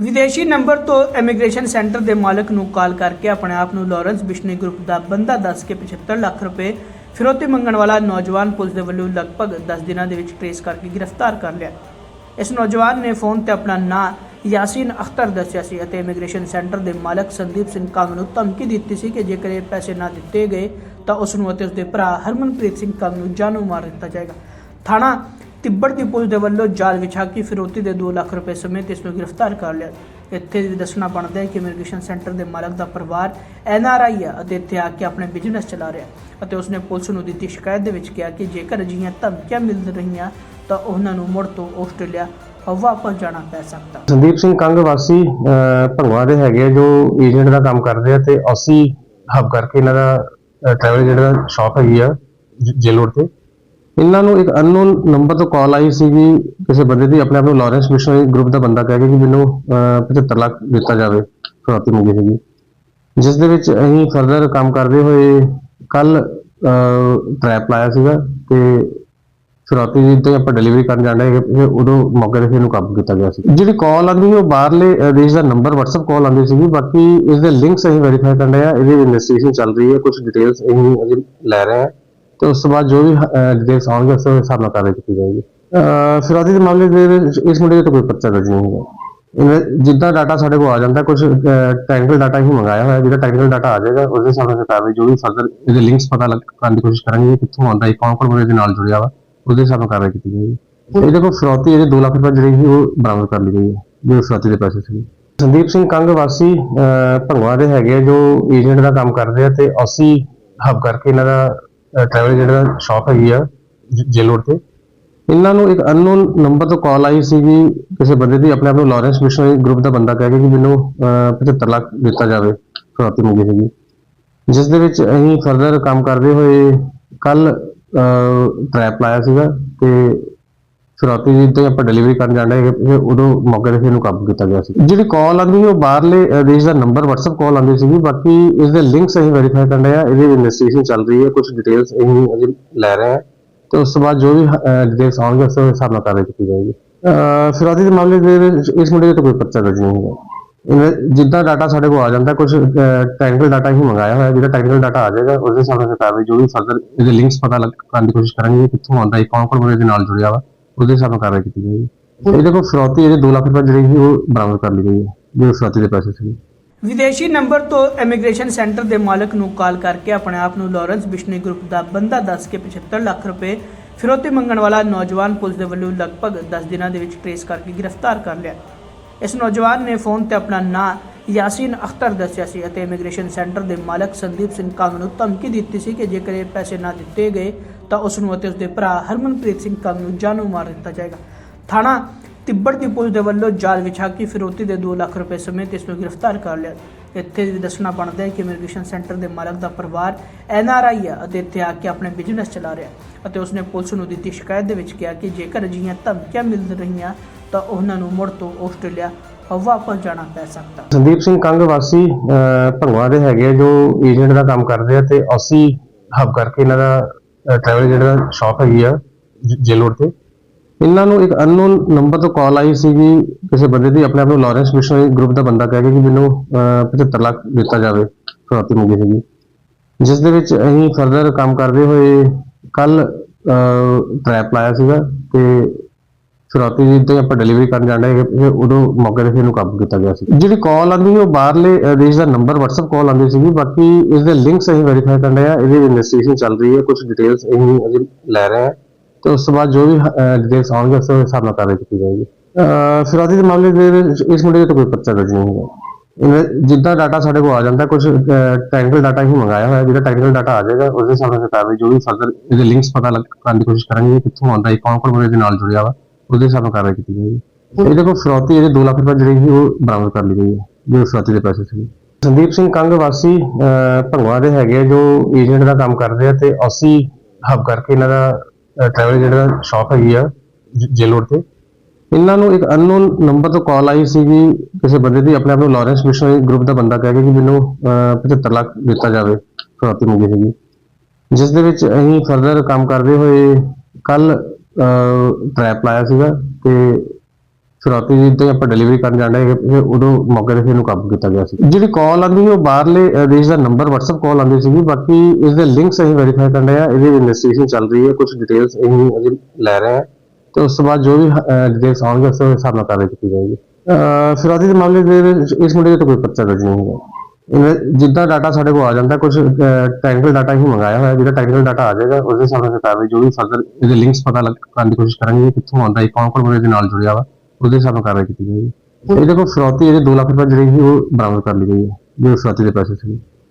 ਵਿਦੇਸ਼ੀ ਨੰਬਰ ਤੋਂ immigration centre ਦੇ ਮਾਲਕ ਨੂੰ ਕਾਲ ਕਰਕੇ ਆਪਣੇ ਆਪ ਨੂੰ ਲਾਰੈਂਸ ਬਿਸ਼ਨੇ ਗਰੁੱਪ ਦਾ ਬੰਦਾ ਦੱਸ ਕੇ 75 ਲੱਖ ਰੁਪਏ ਫਿਰੌਤੀ ਮੰਗਣ ਵਾਲਾ ਨੌਜਵਾਨ ਪੁਲਿਸ ਦੇ ਵੱਲੋਂ ਲਗਭਗ 10 ਦਿਨਾਂ ਦੇ ਵਿੱਚ ਟ੍ਰੇਸ ਕਰਕੇ ਗ੍ਰਿਫਤਾਰ ਕਰ ਲਿਆ। ਇਸ ਨੌਜਵਾਨ ਨੇ ਫੋਨ ਤੇ ਆਪਣਾ ਨਾਂ ਯਾਸੀਨ ਅਖਤਰ ਦੱਸਿਆ ਸੀ ਅਤੇ ਇਮੀਗ੍ਰੇਸ਼ਨ ਸੈਂਟਰ ਦੇ ਮਾਲਕ ਸੰਦੀਪ ਸਿੰਘ ਕੰਗ ਨੂੰ ਧਮਕੀ ਦਿੱਤੀ ਸੀ ਕਿ ਜੇਕਰ ਇਹ ਪੈਸੇ ਨਾ ਦਿੱਤੇ ਗਏ ਤਾਂ ਉਸ ਨੂੰ ਅਤੇ ਉਸ ਦੇ ਭਰਾ ਹਰਮਨਪ੍ਰੀਤ ਸਿੰਘ ਕੰਗ ਨੂੰ ਜਾਨੋਂ ਮਾਰ ਦਿੱਤਾ ਜਾਏਗਾ। ਥਾਣਾ ਤਿੱਬੜ ਦੀ ਪੁਲਿਸ ਦੇ ਵੱਲੋਂ ਜਾਲ ਵਿਛਾ ਕੇ ਫਿਰੌਤੀ ਦੇ 2 ਲੱਖ ਰੁਪਏ ਸਮੇਤ ਇਸ ਨੂੰ ਗ੍ਰਿਫਤਾਰ ਕਰ ਲਿਆ। ਇੱਥੇ ਵੀ ਦੱਸਣਾ ਬਣਦਾ ਹੈ ਕਿ ਇਮੀਗ੍ਰੇਸ਼ਨ ਸੈਂਟਰ ਦੇ ਮਾਲਕ ਦਾ ਪਰਿਵਾਰ ਐਨ ਆਰ ਆਈ ਹੈ ਅਤੇ ਇੱਥੇ ਆ ਕੇ ਆਪਣੇ ਬਿਜ਼ਨਸ ਚਲਾ ਰਿਹਾ ਅਤੇ ਉਸਨੇ ਪੁਲਿਸ ਨੂੰ ਦਿੱਤੀ ਸ਼ਿਕਾਇਤ ਦੇ ਵਿੱਚ ਕਿਹਾ ਕਿ ਜੇਕਰ ਅਜਿਹੀਆਂ ਧਮਕੀਆਂ ਮਿਲ ਰਹੀਆਂ ਤਾਂ ਉਹਨਾਂ ਨੂੰ ਮੁੜ ਤੋਂ ਆਸਟ੍ਰੇਲੀਆ ਵਾਪਸ ਜਾਣਾ ਪੈ ਸਕਦਾ। ਸੰਦੀਪ ਸਿੰਘ ਕੰਗ ਵਾਸੀ ਅਹ, ਦੇ ਹੈਗੇ ਜੋ ਏਜੰਟ ਦਾ ਕੰਮ ਕਰਦੇ ਆ ਤੇ ਅਸੀਂ ਹਬ ਕਰਕੇ ਇਹਨਾਂ ਦਾ ਟਰੈਵਲ ਜਿਹੜਾ ਸ਼ਾਪ ਹੈਗੀ ਆ ਜੇਲ ਤੇ। ਇਹਨਾਂ ਨੂੰ ਇੱਕ ਅਨਨੋਨ ਨੰਬਰ ਤੋਂ ਕਾਲ ਆਈ ਸੀਗੀ ਕਿਸੇ ਬੰਦੇ ਦੀ ਆਪਣੇ ਆਪ ਨੂੰ ਲਾਰੈਂਸ ਮਿਸ਼ਨਰੀ ਗਰੁੱਪ ਦਾ ਬੰਦਾ ਕਹਿ ਕੇ ਕਿ ਮੈਨੂੰ 75 ਲੱਖ ਦਿੱਤਾ ਜਾਵੇ, ਫਰੋਤੀ ਮੰਗੀ ਸੀਗੀ ਜਿਸ ਦੇ ਵਿੱਚ ਅਸੀਂ ਫਰਦਰ ਕੰਮ ਕਰਦੇ ਹੋਏ ਕੱਲ ਟ੍ਰੈਪ ਲਾਇਆ ਸੀਗਾ ਤੇ ਫਿਰੌਤੀ ਦੀ ਤੇ ਆਪਾਂ ਡਿਲੀਵਰੀ ਕਰਨ ਜਾਣਾ ਹੈ ਉਦੋਂ ਮੌਕੇ ਤੇ ਇਹਨੂੰ ਕਾਬੂ ਕੀਤਾ ਗਿਆ ਸੀ। ਜਿਹੜੀ ਕਾਲ ਆਉਂਦੀ ਸੀ ਉਹ ਬਾਹਰਲੇ ਦੇਸ਼ ਦਾ ਨੰਬਰ WhatsApp ਕਾਲ ਆਉਂਦੀ ਸੀਗੀ, ਬਾਕੀ ਇਸ ਦੇ ਲਿੰਕਸ ਅਸੀਂ ਵੈਰੀਫਾਈ ਕਰ ਰਹੇ ਆ ਇਹਦੀ ਇਨਵੈਸਟੀਗੇਸ਼ਨ ਚੱਲ ਰਹੀ ਹੈ ਕੁਝ ਡਿਟੇਲਸ ਅਸੀਂ ਅਜੇ ਲੈ ਰਹੇ ਹਾਂ। ਤੇ ਉਸ ਤੋਂ ਬਾਅਦ ਜੋ ਵੀ ਡਿਟੇਲਸ ਆਉਣਗੇ ਉਸ ਦੇ ਹਿਸਾਬ ਨਾਲ ਕਾਰਵਾਈ ਕੀਤੀ ਜਾਏਗੀ। ਫਿਰੌਤੀ ਦੇ ਮਾਮਲੇ ਦੇ ਵਿੱਚ ਇਸ ਮੁੰਡੇ ਤੇ ਕੋਈ ਪਰਚਾ ਦਰਜ ਨਹੀਂ ਹੋਗਾ। ਜਿੱਦਾਂ ਡਾਟਾ ਸਾਡੇ ਕੋਲ ਆ ਜਾਂਦਾ ਕੁਝ ਟੈਕਨੀਕਲ ਡਾਟਾ ਹੀ ਮੰਗਾਇਆ ਹੋਇਆ ਜਿਹੜਾ ਟੈਕਨੀਕਲ ਡਾਟਾ ਆ ਜਾਏਗਾ ਉਸ ਦੇ ਹਿਸਾਬ ਨਾਲ ਕਾਰਵਾਈ ਜੋ ਵੀ ਫਰਦਰ ਇਹਦੇ ਲਿੰਕਸ ਪਤਾ ਕਰਨ ਦੀ ਕੋਸ਼ਿਸ਼ ਕਰਾਂਗੇ ਕਿੱਥੋਂ ਆਉਂਦਾ ਹੈ ਕੌਣ ਕੌਣ ਬੰਦੇ ਦੇ ਨਾਲ ਜੁੜਿਆ ਵਾ ਉਹਦੇ ਹਿਸਾਬ ਨਾਲ ਕਾਰਵਾਈ ਕੀਤੀ ਜਾਏਗੀ। ਇਹਦੇ ਕੋਲ ਫਰੌਤੀ ਇਹਦੇ 2 ਲੱਖ ਰੁਪਏ ਜਿਹੜੀ ਸੀ ਉਹ ਬਰਾਮਦ ਕਰ ਲਈ ਗਈ ਹੈ ਜੋ ਫਰੌਤੀ ਦੇ ਪੈਸੇ ਸੀ ਸੰਦੀਪ ਸਿੰਘ ਕੰਗ ਵਾਸੀ ਅਹ, ਦੇ ਹੈਗੇ ਆ ਜੋ ਏਜੰਟ ਦਾ ਕੰਮ ਕਰਦੇ ਆ ਤੇ ਅਸੀਂ ਹਬ ਕਰਕੇ ਇਹਨਾਂ ਦਾ ਟਰੈਵਲ ਜਿਹੜਾ ਸ਼ਾਪ ਹੈਗੀ ਆ ਜੇਲ ਤੇ। ਇਹਨਾਂ ਨੂੰ ਇੱਕ ਅਨਨੋਨ ਨੰਬਰ ਤੋਂ ਕਾਲ ਆਈ ਸੀਗੀ ਕਿਸੇ ਬੰਦੇ ਦੀ ਆਪਣੇ ਆਪ ਨੂੰ ਲਾਰੈਂਸ ਮਿਸ਼ਨਰੀ ਗਰੁੱਪ ਦਾ ਬੰਦਾ ਕਹਿ ਕੇ ਕਿ ਮੈਨੂੰ 75 ਲੱਖ ਦਿੱਤਾ ਜਾਵੇ ਫਰੌਤੀ ਮੰਗੀ ਸੀਗੀ। ਜਿਸ ਦੇ ਵਿੱਚ ਅਸੀਂ ਫਰਦਰ ਕੰਮ ਕਰਦੇ ਹੋਏ ਕੱਲ ਟ੍ਰੈਪ ਲਾਇਆ ਸੀਗਾ ਤੇ ਫਿਰੌਤੀ ਦੀ ਤੇ ਆਪਾਂ ਡਿਲੀਵਰੀ ਕਰਨ ਜਾਣਾ ਹੈ ਉਦੋਂ ਮੌਕੇ ਤੇ ਇਹਨੂੰ ਕਾਬੂ ਕੀਤਾ ਗਿਆ ਸੀ। ਜਿਹੜੀ ਕਾਲ ਆਉਂਦੀ ਉਹ ਬਾਹਰਲੇ ਦੇਸ਼ ਦਾ ਨੰਬਰ WhatsApp ਕਾਲ ਆਉਂਦੀ ਸੀਗੀ ਬਾਕੀ ਇਸ ਦੇ ਲਿੰਕਸ ਅਸੀਂ ਵੈਰੀਫਾਈ ਕਰ ਰਹੇ ਇਹਦੀ ਇਨਵੈਸਟੀਗੇਸ਼ਨ ਚੱਲ ਰਹੀ ਹੈ ਕੁਝ ਡਿਟੇਲਸ ਅਸੀਂ ਅਜੇ ਲੈ ਰਹੇ ਹਾਂ। ਤੇ ਉਸ ਤੋਂ ਬਾਅਦ ਜੋ ਵੀ ਡਿਟੇਲਸ ਆਉਣਗੇ ਉਸ ਦੇ ਹਿਸਾਬ ਨਾਲ ਕਾਰਵਾਈ ਕੀਤੀ ਜਾਏਗੀ। ਅਹ, ਦੇ ਮਾਮਲੇ ਦੇ ਇਸ ਮੁੰਡੇ ਤੇ ਕੋਈ ਪਰਚਾ ਦਰਜ ਨਹੀਂ ਹੋਗਾ। ਜਿੱਦਾਂ ਡਾਟਾ ਸਾਡੇ ਕੋਲ ਆ ਜਾਂਦਾ ਕੁਝ ਟੈਕਨੀਕਲ ਡਾਟਾ ਹੀ ਮੰਗਾਇਆ ਹੋਇਆ ਜਿਹੜਾ ਟੈਕਨੀਕਲ ਡਾਟਾ ਆ ਜਾਏਗਾ ਉਸ ਦੇ ਹਿਸਾਬ ਨਾਲ ਕਾਰਵਾਈ ਜੋ ਵੀ ਫਰਦਰ ਇਹਦੇ ਲਿੰਕਸ ਪਤਾ ਕਰਨ ਦੀ ਕੋਸ਼ਿਸ਼ ਕਰਾਂਗੇ ਕਿ ਕਿੱਥੋਂ ਆਉਂਦਾ ਹੈ ਕੌਣ ਕੌਣ ਬੰਦੇ ਦੇ ਨਾਲ ਜੁੜਿਆ ਵਾ। ਉਹਦੇ ਨਾਲ ਕਾਰਵਾਈ ਕੀਤੀ ਜਾਏਗੀ। ਇਹਦੇ ਕੋਲ ਫਰੌਤੀ ਇਹਦੇ 2 ਲੱਖ ਰੁਪਏ ਜਿਹੜੀ ਸੀ ਉਹ ਬਰਾਮਦ ਕਰ ਲਈ ਗਈ ਹੈ ਜੋ ਫਰੌਤੀ ਦੇ ਪੈਸੇ ਸੀ। ਵਿਦੇਸ਼ੀ ਨੰਬਰ ਤੋਂ ਇਮੀਗ੍ਰੇਸ਼ਨ ਸੈਂਟਰ ਦੇ ਮਾਲਕ ਨੂੰ ਕਾਲ ਕਰਕੇ ਆਪਣੇ ਆਪ ਨੂੰ ਲਾਰੈਂਸ ਬਿਸ਼ਨੇ ਗਰੁੱਪ ਦਾ ਬੰਦਾ ਦੱਸ ਕੇ 75 ਲੱਖ ਰੁਪਏ ਫਿਰੌਤੀ ਮੰਗਣ ਵਾਲਾ ਨੌਜਵਾਨ ਪੁਲਿਸ ਦੇ ਵੱਲੋਂ ਲਗਭਗ 10 ਦਿਨਾਂ ਦੇ ਵਿੱਚ ਟ੍ਰੇਸ ਕਰਕੇ ਗ੍ਰਿਫਤਾਰ ਕਰ ਲਿਆ। ਇਸ ਨੌਜਵਾਨ ਨੇ ਫੋਨ ਤੇ ਆਪਣਾ ਨਾਂ ਯਾਸੀਨ ਅਖਤਰ ਦੱਸਿਆ ਸੀ ਅਤੇ ਇਮੀਗ੍ਰੇਸ਼ਨ ਸੈਂਟਰ ਦੇ ਮਾਲਕ ਸੰਦੀਪ ਸਿੰਘ ਕੰਗ ਨੂੰ ਧਮਕੀ ਦਿੱਤੀ ਸੀ ਕਿ ਜੇਕਰ ਇਹ ਪੈਸੇ ਨਾ ਦਿੱਤੇ ਗਏ ਤਾਂ ਉਸ ਨੂੰ ਅਤੇ ਉਸ ਦੇ ਭਰਾ ਹਰਮਨਪ੍ਰੀਤ ਸਿੰਘ ਕੰਗ ਨੂੰ ਜਾਨੋਂ ਮਾਰ ਦਿੱਤਾ ਜਾਏਗਾ। ਥਾਣਾ ਤਿੱਬੜ ਦੀ ਪੁਲਿਸ ਦੇ ਵੱਲੋਂ ਜਾਲ ਵਿਛਾ ਕੇ ਫਿਰੌਤੀ ਦੇ 2 ਲੱਖ ਰੁਪਏ ਸਮੇਤ ਇਸ ਨੂੰ ਗ੍ਰਿਫਤਾਰ ਕਰ ਲਿਆ। ਇੱਥੇ ਵੀ ਦੱਸਣਾ ਬਣਦਾ ਹੈ ਕਿ ਇਮੀਗ੍ਰੇਸ਼ਨ ਸੈਂਟਰ ਦੇ ਮਾਲਕ ਦਾ ਪਰਿਵਾਰ ਐਨ ਆਰ ਆਈ ਹੈ ਅਤੇ ਇੱਥੇ ਆ ਕੇ ਆਪਣੇ ਬਿਜ਼ਨਸ ਚਲਾ ਰਿਹਾ ਅਤੇ ਉਸਨੇ ਪੁਲਿਸ ਨੂੰ ਦਿੱਤੀ ਸ਼ਿਕਾਇਤ ਦੇ ਵਿੱਚ ਕਿਹਾ ਕਿ ਜੇਕਰ ਅਜਿਹੀਆਂ ਧਮਕੀਆਂ ਮਿਲ ਰਹੀਆਂ ਤਾਂ ਉਹਨਾਂ ਨੂੰ ਮੁੜ ਤੋਂ ਆਸਟ੍ਰੇਲੀਆ ਵਾਪਸ ਜਾਣਾ ਪੈ ਸਕਦਾ। ਸੰਦੀਪ ਸਿੰਘ, ਕੰਗ ਵਾਸੀ ਭੰਗਵਾ ਦੇ ਹੈਗੇ ਜੋ ਏਜੰਟ ਦਾ ਕੰਮ ਕਰਦੇ ਆ ਤੇ ਅਸੀਂ ਹਬ ਕਰਕੇ ਇਹਨਾਂ ਦਾ ਟਰੈਵਲ ਜਿਹੜਾ ਸ਼ਾਪ ਹੈਗੀ ਆ ਜੇਲ ਰੋਡ ਤੇ। ਇਹਨਾਂ ਨੂੰ ਇੱਕ ਅਨਨੋਨ ਨੰਬਰ ਤੋਂ ਕਾਲ ਆਈ ਸੀਗੀ ਕਿਸੇ ਬੰਦੇ ਦੀ ਆਪਣੇ ਆਪ ਨੂੰ ਲਾਰੈਂਸ ਮਿਸ਼ਨਰੀ ਗਰੁੱਪ ਦਾ ਬੰਦਾ ਕਹਿ ਕੇ ਕਿ ਮੈਨੂੰ 75 ਲੱਖ ਦਿੱਤਾ ਜਾਵੇ ਫਰੌਤੀ ਮੰਗੀ ਸੀਗੀ। ਜਿਸ ਦੇ ਵਿੱਚ ਅਸੀਂ ਫਰਦਰ ਕੰਮ ਕਰਦੇ ਹੋਏ ਕੱਲ ਟ੍ਰੈਪ ਲਾਇਆ ਸੀਗਾ ਤੇ ਫਿਰੌਤੀ ਦੀ ਤੇ ਆਪਾਂ ਡਿਲੀਵਰੀ ਕਰਨ ਜਾਣਾ ਹੈ ਫਿਰ ਉਦੋਂ ਮੌਕੇ ਤੇ ਇਹਨੂੰ ਕਾਬੂ ਕੀਤਾ ਗਿਆ ਸੀ। ਜਿਹੜੀ ਕਾਲ ਆਉਂਦੀ ਸੀ ਉਹ ਬਾਹਰਲੇ ਦੇਸ਼ ਦਾ ਨੰਬਰ WhatsApp ਕਾਲ ਆਉਂਦੀ ਸੀਗੀ ਬਾਕੀ ਇਸ ਦੇ ਲਿੰਕਸ ਅਸੀਂ ਵੈਰੀਫਾਈ ਕਰ ਰਹੇ ਆ ਇਹਦੀ ਇਨਵੈਸਟੀਗੇਸ਼ਨ ਚੱਲ ਰਹੀ ਹੈ ਕੁਝ ਡਿਟੇਲਸ ਅਸੀਂ ਅਜੇ ਲੈ ਰਹੇ ਹਾਂ। ਤੇ ਉਸ ਤੋਂ ਬਾਅਦ ਜੋ ਵੀ ਡਿਟੇਲਸ ਆਉਣਗੇ ਉਸ ਦੇ ਹਿਸਾਬ ਨਾਲ ਕਾਰਵਾਈ ਕੀਤੀ ਜਾਏਗੀ। ਅਹ, ਦੇ ਮਾਮਲੇ ਦੇ ਵਿੱਚ ਇਸ ਮੁੰਡੇ ਤੇ ਕੋਈ ਪਰਚਾ ਦਰਜ ਨਹੀਂ ਹੋਗਾ। ਜਿੱਦਾਂ ਡਾਟਾ ਸਾਡੇ ਕੋਲ ਆ ਜਾਂਦਾ ਕੁਝ ਟੈਕਨੀਕਲ ਡਾਟਾ ਹੀ ਮੰਗਾਇਆ ਹੋਇਆ ਜਿਹੜਾ ਟੈਕਨੀਕਲ ਡਾਟਾ ਆ ਜਾਏਗਾ ਉਸ ਦੇ ਹਿਸਾਬ ਨਾਲ ਕਾਰਵਾਈ ਜੋ ਵੀ ਫਰਦਰ ਇਹਦੇ ਲਿੰਕਸ ਪਤਾ ਕਰਨ ਦੀ ਕੋਸ਼ਿਸ਼ ਕਰਾਂਗੇ ਕਿ ਕਿੱਥੋਂ ਆਉਂਦਾ ਹੈ ਕੌਣ ਕੌਣ ਬੰਦੇ ਨਾਲ ਜੁੜਿਆ ਵਾ। ਉਹਦੇ ਨਾਲ ਕਾਰਵਾਈ ਕੀਤੀ ਜਾਏਗੀ ਇਹਦੇ ਕੋਲ ਫਰੌਤੀ ਇਹਦੇ 2 ਲੱਖ ਰੁਪਏ ਜਿਹੜੀ ਸੀ ਉਹ ਬਰਾਮਦ ਕਰ ਲਈ ਗਈ ਹੈ ਜੋ ਫਰੌਤੀ ਦੇ ਪੈਸੇ ਸੀ ਸੰਦੀਪ ਸਿੰਘ ਕੰਗ ਵਾਸੀ ਭੰਗਵਾ ਦੇ ਹੈਗੇ ਜੋ ਏਜੰਟ ਦਾ ਕੰਮ ਕਰਦੇ ਆ ਤੇ ਅਸੀਂ ਹਬ ਕਰਕੇ ਇਹਨਾਂ ਦਾ ਟਰੈਵਲ ਜਿਹੜਾ ਸ਼ਾਪ ਹੈਗੀ ਆ ਜੇਲ ਰੋਡ ਤੇ। ਇਹਨਾਂ ਨੂੰ ਇੱਕ ਅਨਨੋਨ ਨੰਬਰ ਤੋਂ ਕਾਲ ਆਈ ਸੀਗੀ ਕਿਸੇ ਬੰਦੇ ਦੀ ਆਪਣੇ ਆਪ ਨੂੰ ਲਾਰੈਂਸ ਮਿਸ਼ਨਰੀ ਗਰੁੱਪ ਦਾ ਬੰਦਾ ਕਹਿ ਕੇ ਕਿ ਮੈਨੂੰ ਅਹ, 75 ਲੱਖ ਦਿੱਤਾ ਜਾਵੇ ਫਰੌਤੀ ਮੰਗੀ ਸੀਗੀ ਜਿਸ ਦੇ ਵਿੱਚ ਅਸੀਂ ਫਰਦਰ ਕੰਮ ਕਰਦੇ ਹੋਏ ਕੱਲ ਟ੍ਰੈਪ ਲਾਇਆ ਸੀਗਾ ਤੇ ਫਿਰੌਤੀ ਜਿੱਦਾਂ ਹੀ ਆਪਾਂ ਡਿਲੀਵਰੀ ਕਰਨ ਜਾਂਦੇ ਹੈਗੇ ਉਦੋਂ ਮੌਕੇ ਤੇ ਇਹਨੂੰ ਕਾਬੂ ਕੀਤਾ ਗਿਆ ਸੀ। ਜਿਹੜੀ ਕਾਲ ਆਉਂਦੀ ਉਹ ਬਾਹਰਲੇ ਦੇਸ਼ ਦਾ ਨੰਬਰ WhatsApp ਕਾਲ ਆਉਂਦੀ ਸੀਗੀ ਬਾਕੀ ਇਸ ਦੇ ਲਿੰਕਸ ਅਸੀਂ ਵੈਰੀਫਾਈ ਕਰ ਰਹੇ ਆ ਇਹਦੀ ਇਨਵੈਸਟੀਗੇਸ਼ਨ ਚੱਲ ਰਹੀ ਹੈ ਕੁਝ ਡਿਟੇਲਸ ਅਸੀਂ ਅਜੇ ਲੈ ਰਹੇ ਹਾਂ ਤੇ ਉਸ ਤੋਂ ਬਾਅਦ ਜੋ ਵੀ ਡਿਟੇਲਸ ਆਉਣਗੇ ਉਸ ਦੇ ਹਿਸਾਬ ਨਾਲ ਕਾਰਵਾਈ ਕੀਤੀ ਜਾਏਗੀ। ਅਹ, ਦੇ ਮਾਮਲੇ ਦੇ ਇਸ ਮੁੰਡੇ ਦੇ ਕੋਈ ਪਰਚਾ ਦਰਜ ਨਹੀਂ ਹੈਗਾ ਜਿੱਦਾਂ ਡਾਟਾ ਸਾਡੇ ਕੋਲ ਆ ਜਾਂਦਾ ਕੁਝ ਟੈਕਨੀਕਲ ਡਾਟਾ ਹੀ ਮੰਗਾਇਆ ਹੋਇਆ ਜਿਹੜਾ ਟੈਕਨੀਕਲ ਡਾਟਾ ਆ ਜਾਏਗਾ ਉਸ ਦੇ ਹਿਸਾਬ ਨਾਲ ਕਾਰਵਾਈ ਜੋ ਵੀ ਫਰਦਰ ਇਹਦੇ ਲਿੰਕਸ ਪਤਾ ਕਰਨ ਦੀ ਕੋਸ਼ਿਸ਼ ਕਰਾਂਗੇ ਕਿੱਥੋਂ ਆਉਂਦਾ ਹੈ ਕੌਣ ਕੌਣ ਬੰਦੇ ਨਾਲ ਜੁੜਿਆ ਵਾ, ਉਹਦੇ ਹਿਸਾਬ ਨਾਲ ਕਾਰਵਾਈ ਕੀਤੀ ਜਾਏਗੀ। ਇਹਦੇ ਕੋਲ ਫਰੋਤੀ ਇਹਦੇ 2 ਲੱਖ ਰੁਪਏ ਜਿਹੜੀ ਸੀ, ਉਹ ਬਰਾਮਦ ਕਰ ਲਈ ਗਈ ਹੈ, ਜੋ ਫਰੋਤੀ ਦੇ ਪੈਸੇ ਸੀ